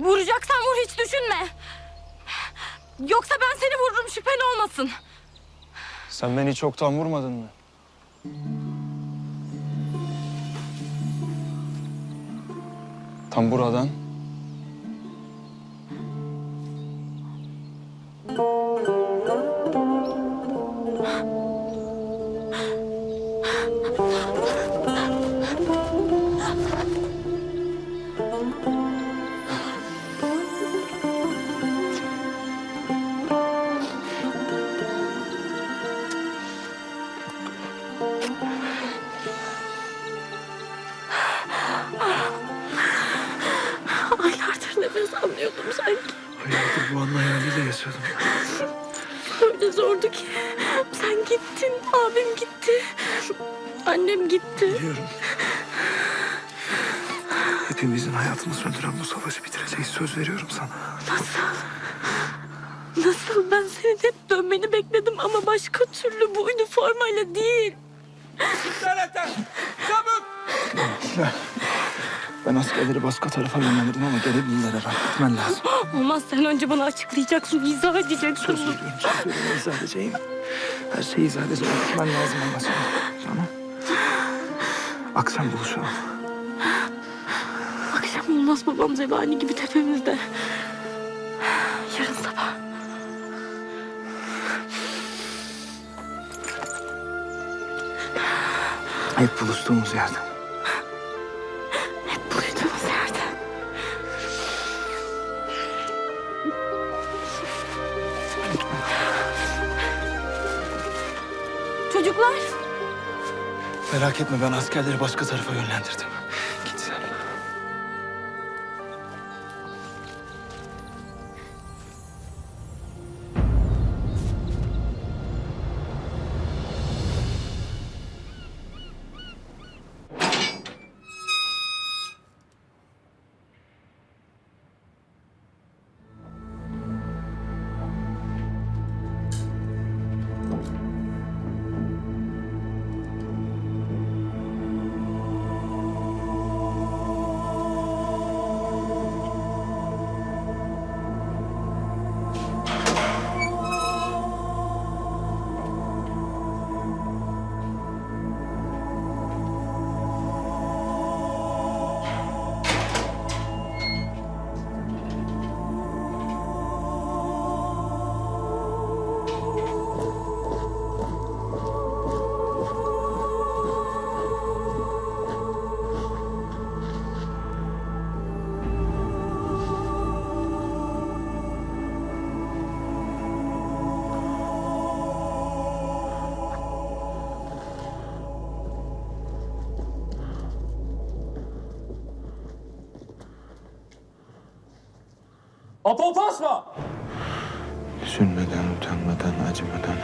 Vuracaksan vur hiç düşünme. Yoksa ben seni vururum şüphen olmasın. Sen beni çoktan vurmadın mı? Tam buradan. Hayaliyle yaşadım. Öyle zordu ki. Sen gittin, abim gitti. Annem gitti. Biliyorum. Hepimizin hayatını söndüren bu savaşı bitireceğiz. Söz veriyorum sana. Nasıl ben senin hep dönmeni bekledim ama başka türlü bu üniformayla değil. Ben askerleri başka tarafa yönlendirdim ama gelebilirler herhalde. Gitmen lazım. Olmaz sen önce bana açıklayacaksın, izah edeceksin. Söz veriyorum. Söz veriyorum. İzah edeceğim. Her şeyi izah edeceğim. Gitmen lazım ama sonra. Tamam. Akşam buluşalım. Akşam olmaz babam zebani gibi tepemizde. Yarın sabah. Hep buluştuğumuz yerde. Çocuklar. Merak etme ben askerleri başka tarafa yönlendirdim. Apo basma! Üzülmeden, utanmadan, acımadan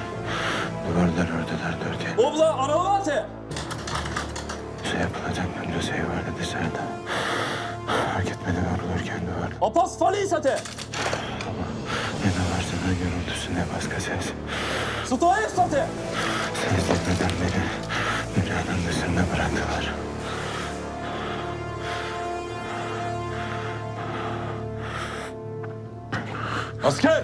duvarlar ördüler dörtgen. Obla analate! Şey yapılacak bunca şey vardı dışarıda. Fark etmeden vurulurken duvar. Apas falisate! Ne de varsa ne gürültüsü ne başka ses. Stoestate! Sezdirmeden beni dünyanın dışında bıraktılar. Asker!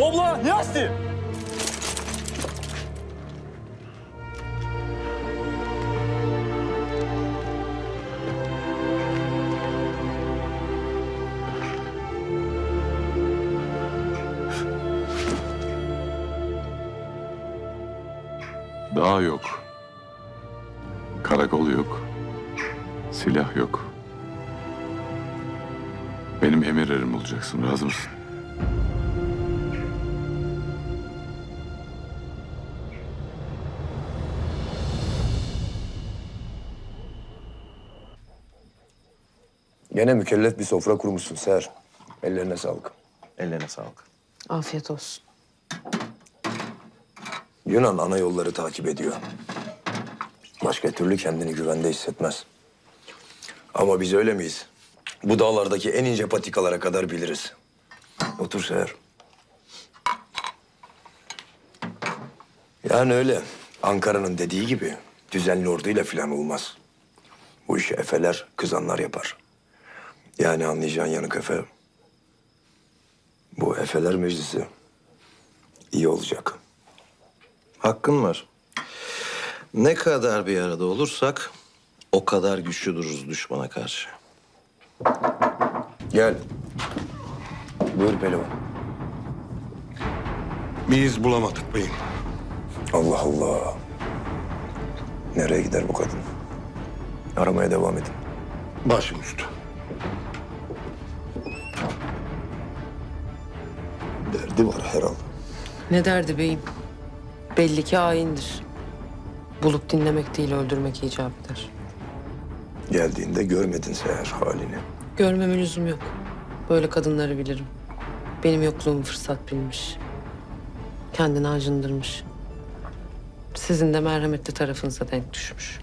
Obla, Nyasti! Dağ yok. Karakol yok. Silah yok. Benim emir erim olacaksın. Razı mısın? Gene mükellef bir sofra kurmuşsun Seher. Ellerine sağlık. Ellerine sağlık. Afiyet olsun. Yunan ana yolları takip ediyor. Başka türlü kendini güvende hissetmez. Ama biz öyle miyiz? Bu dağlardaki en ince patikalara kadar biliriz. Otur Seher. Yani öyle. Ankara'nın dediği gibi düzenli orduyla falan olmaz. Bu işi efeler, kızanlar yapar. Yani anlayacağın yanık efe. Bu efeler meclisi iyi olacak. Hakkın var. Ne kadar bir arada olursak o kadar güçlü dururuz düşmana karşı. Gel. Buyur Pehlivan. Biz bulamadık beyim. Allah Allah. Nereye gider bu kadın? Aramaya devam edin. Başım üstü. Derdi var herhalde. Ne derdi beyim? Belli ki haindir. Bulup dinlemek değil öldürmek icap eder. Geldiğinde görmedin Seher halini. Görmeme lüzum yok. Böyle kadınları bilirim. Benim yokluğumu fırsat bilmiş. Kendini acındırmış. Sizin de merhametli tarafınıza denk düşmüş.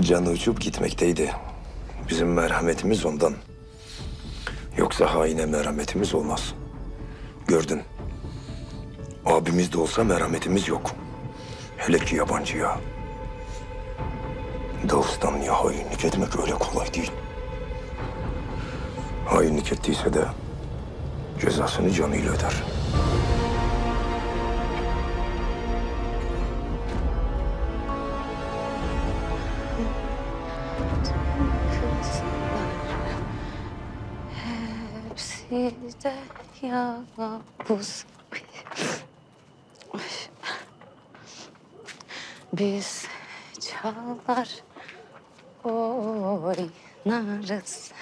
Canı uçup gitmekteydi. Bizim merhametimiz ondan. Yoksa haine merhametimiz olmaz. Gördün. Abimiz de olsa merhametimiz yok. Hele ki yabancıya. Dağıstanlı'ya hainlik etmek öyle kolay değil. Hainlik ettiyse de cezasını canıyla öder. Hepsi de yavuz. Biz çalar oynarız.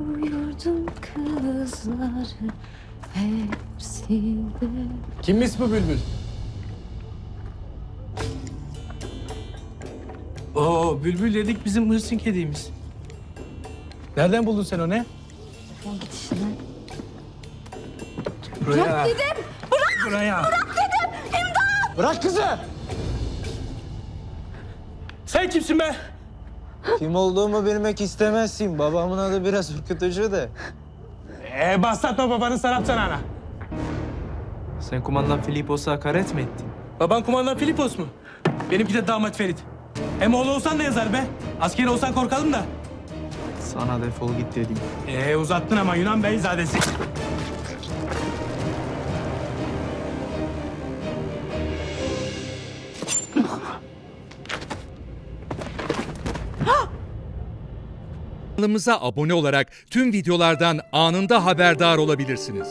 Uyurdum kızları hepsi de Kimmiş bu bülbül? Oo bülbül dedik bizim hırsın kedimiz. Nereden buldun sen onu? gidişine. Buraya. Bırak dedim. Bırak. Buraya. Bırak dedim. İmdat. Bırak kızı. Sen kimsin be? Kim olduğumu bilmek istemezsin. Babamın adı biraz ürkütücü de. Ee, bahsetme babanın sanat sanana. Sen kumandan Filipos'a hakaret mi ettin? Baban kumandan Filipos mu? Benimki de damat Ferit. Hem oğlu olsan ne yazar be? Askeri olsan korkalım da. Sana defol git dedim. Ee uzattın ama Yunan beyzadesi. Kanalımıza abone olarak tüm videolardan anında haberdar olabilirsiniz.